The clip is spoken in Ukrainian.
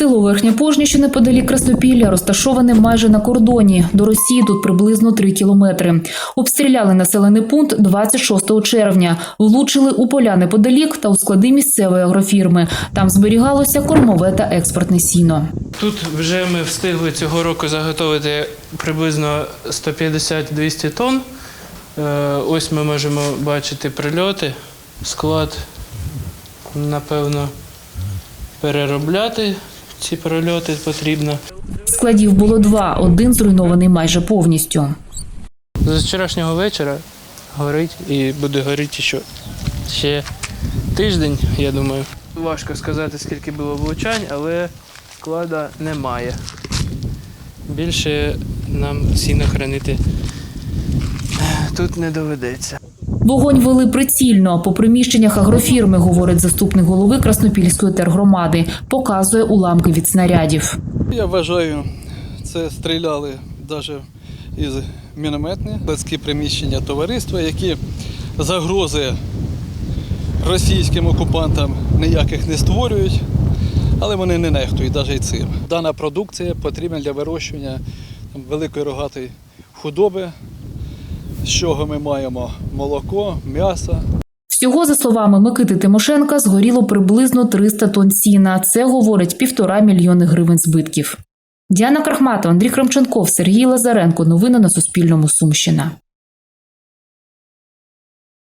Село Верхня Пожня, що неподалік Краснопілля, розташоване майже на кордоні. До Росії тут приблизно 3 кілометри. Обстріляли населений пункт 26 червня. Влучили у поля неподалік та у склади місцевої агрофірми. Там зберігалося кормове та експортне сіно. Тут вже ми встигли цього року заготовити приблизно 150-200 тонн. Е, Ось ми можемо бачити прильоти, склад, напевно, переробляти ці прильоти потрібно. Складів було два, один зруйнований майже повністю. З вчорашнього вечора горить і буде горіти ще, ще тиждень, я думаю. Важко сказати, скільки було влучань, але склада немає. Більше нам сіно хранити тут не доведеться. Вогонь вели прицільно по приміщеннях агрофірми, говорить заступник голови Краснопільської тергромади. Показує уламки від снарядів. Я вважаю, це стріляли навіть із мінометні складські приміщення товариства, які загрози російським окупантам ніяких не створюють, але вони не нехтують навіть і цим. Дана продукція потрібна для вирощування великої рогатої худоби, з чого ми маємо молоко, м'ясо, Всього, за словами Микити Тимошенка, згоріло приблизно 300 тонн сіна. Це говорить півтора мільйони гривень збитків. Діана Крахматова, Андрій Крамченков, Сергій Лазаренко. Новини на Суспільному. Сумщина.